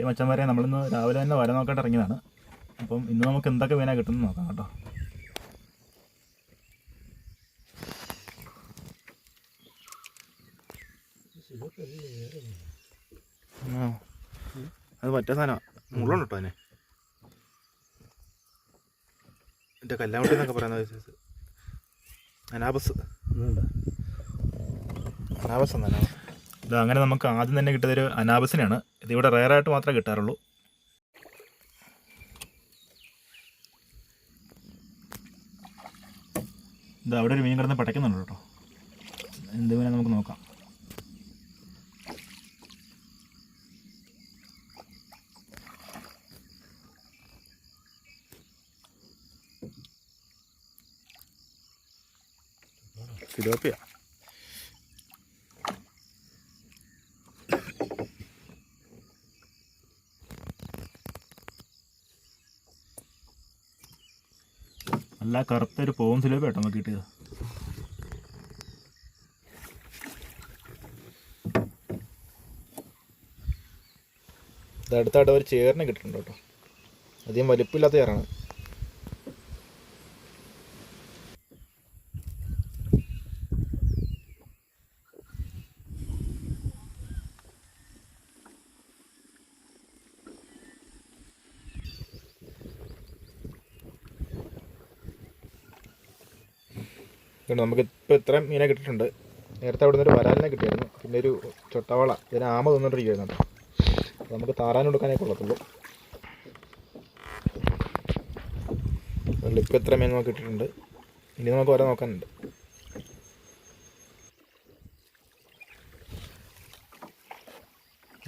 ഈ വരെ നമ്മളിന്ന് രാവിലെ തന്നെ വര നോക്കാട്ട് ഇറങ്ങിയതാണ്. അപ്പം ഇന്ന് നമുക്ക് എന്തൊക്കെ മീനാണ് കിട്ടുന്നത് നോക്കാം കേട്ടോ. അത് മറ്റേ സാധനമാണ് മുള്ളുണ്ട് കേട്ടോ അതിനെ. എന്റെ കല്ലാമുട്ടി എന്നൊക്കെ പറയുന്ന സൈസ് അനാബസ്. അനാബസ് എന്നാണ്. അനാബസ് ഇത് അങ്ങനെ നമുക്ക് ആദ്യം തന്നെ കിട്ടിയതൊരു അനാബസിനാണ് ഇതിവിടെ റയറായിട്ട് മാത്രമേ കിട്ടാറുള്ളൂ. ഇത് അവിടെ ഒരു മീൻ കിടന്ന് പടയ്ക്കുന്നുണ്ട് കേട്ടോ. എന്ത് മീനാ നമുക്ക് നോക്കാം. ഫിലോപ്പിയ. നല്ല കറുത്തൊരു പോവും ഫിലോപ്പിയ കേട്ടോ നമുക്ക് കിട്ടിയത്. അടുത്തായിട്ട് ഒരു ചേറിനെ കിട്ടിയിട്ടുണ്ട് കേട്ടോ. അധികം വലിപ്പമില്ലാത്ത ചേറാണ് ഇതുകൊണ്ട് നമുക്ക് ഇപ്പോൾ ഇത്രയും മീനെ കിട്ടിയിട്ടുണ്ട്. നേരത്തെ അവിടെ നിന്നൊരു വരാലിനെ കിട്ടിയായിരുന്നു. പിന്നെ ഒരു ചൊട്ടവള ഇതിന് ആമ തിന്നോണ്ടിരിക്കുകയായിരുന്നു കേട്ടോ. അപ്പോൾ നമുക്ക് താറാൻ കൊടുക്കാനേ കൊള്ളത്തുള്ളൂ ഇപ്പോൾ ഇത്ര മീൻ നമുക്ക് കിട്ടിയിട്ടുണ്ട്. ഇനി നമുക്ക് ഓരോ നോക്കാനുണ്ട്.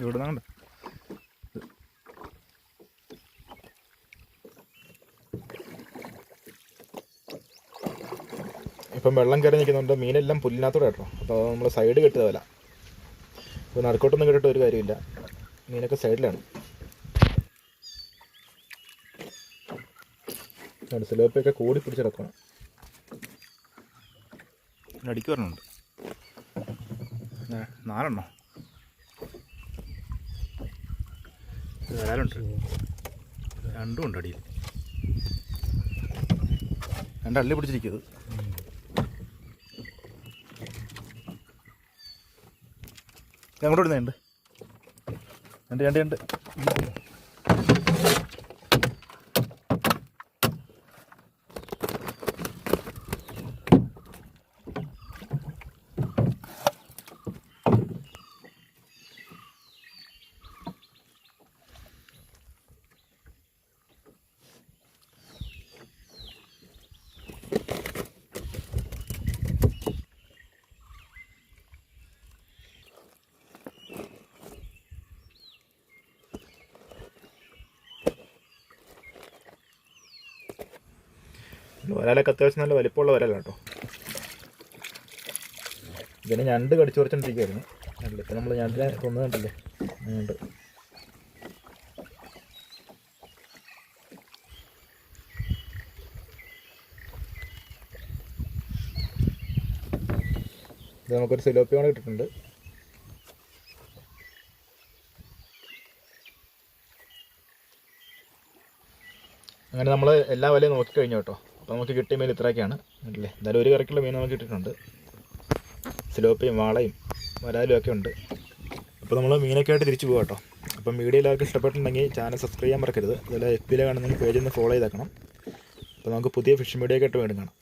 ഇവിടെ നിന്നുണ്ട് ഇപ്പം വെള്ളം കയറി നിൽക്കുന്നുണ്ട്. മീനെല്ലാം പുല്ലിനകത്തൂടെ കേട്ടോ. അപ്പോൾ നമ്മൾ സൈഡ് കെട്ടിയതല്ല ഇപ്പോൾ നടുക്കോട്ടൊന്നും കേട്ടിട്ട് ഒരു കാര്യമില്ല. മീനൊക്കെ സൈഡിലാണ് സിലോപ്പിയൊക്കെ കൂടി പിടിച്ചെടുക്കണം അടിക്ക് വരണുണ്ട്. നാലെണ്ണോ? വരാലുണ്ട് രണ്ടും ഉണ്ട് അടിയിൽ. രണ്ടള്ളി പിടിച്ചിരിക്കുന്നത്? അങ്ങോട്ട് ഇടുന്നുണ്ട് രണ്ട് രണ്ട് രണ്ട്. വരാലൊക്കെ അത്യാവശ്യം നല്ല വലിപ്പമുള്ള വരാലാണ് കേട്ടോ ഇതിനെ ഞണ്ട് കടിച്ചു കുറച്ചുകൊണ്ടിരിക്കുകയായിരുന്നു ഇപ്പം നമ്മൾ ഞണ്ടിനെ കൊന്നു കണ്ടില്ലേ? ഞണ്ട്. ഇത് നമുക്കൊരു സിലോപ്പിയോണ് കിട്ടിയിട്ടുണ്ട്. അങ്ങനെ നമ്മൾ എല്ലാ വിലയും നോക്കിക്കഴിഞ്ഞു കേട്ടോ. അപ്പോൾ നമുക്ക് കിട്ടിയ മീൻ ഇത്രയൊക്കെയാണ്. അല്ലേ? എന്തായാലും ഒരു കറിക്കുള്ള മീൻ നമുക്ക് കിട്ടിയിട്ടുണ്ട്. സിലോപ്പയും വാളയും വരാലും ഒക്കെ ഉണ്ട്. അപ്പോൾ നമ്മൾ മീനൊക്കെ ആയിട്ട് തിരിച്ചു പോകാം കേട്ടോ. അപ്പം വീഡിയോ എല്ലാവർക്കും ഇഷ്ടപ്പെട്ടിട്ടുണ്ടെങ്കിൽ ചാനൽ സബ്സ്ക്രൈബ് ചെയ്യാൻ മറക്കരുത്. അതുപോലെ എഫ് ബിയിലെ കാണുന്നെങ്കിൽ പേജിൽ നിന്ന് ഫോളോ ചെയ്തേക്കണം. അപ്പോൾ നമുക്ക് പുതിയ ഫിഷ് വീഡിയോ ഒക്കെ ആയിട്ട് വീണ്ടും കാണാം.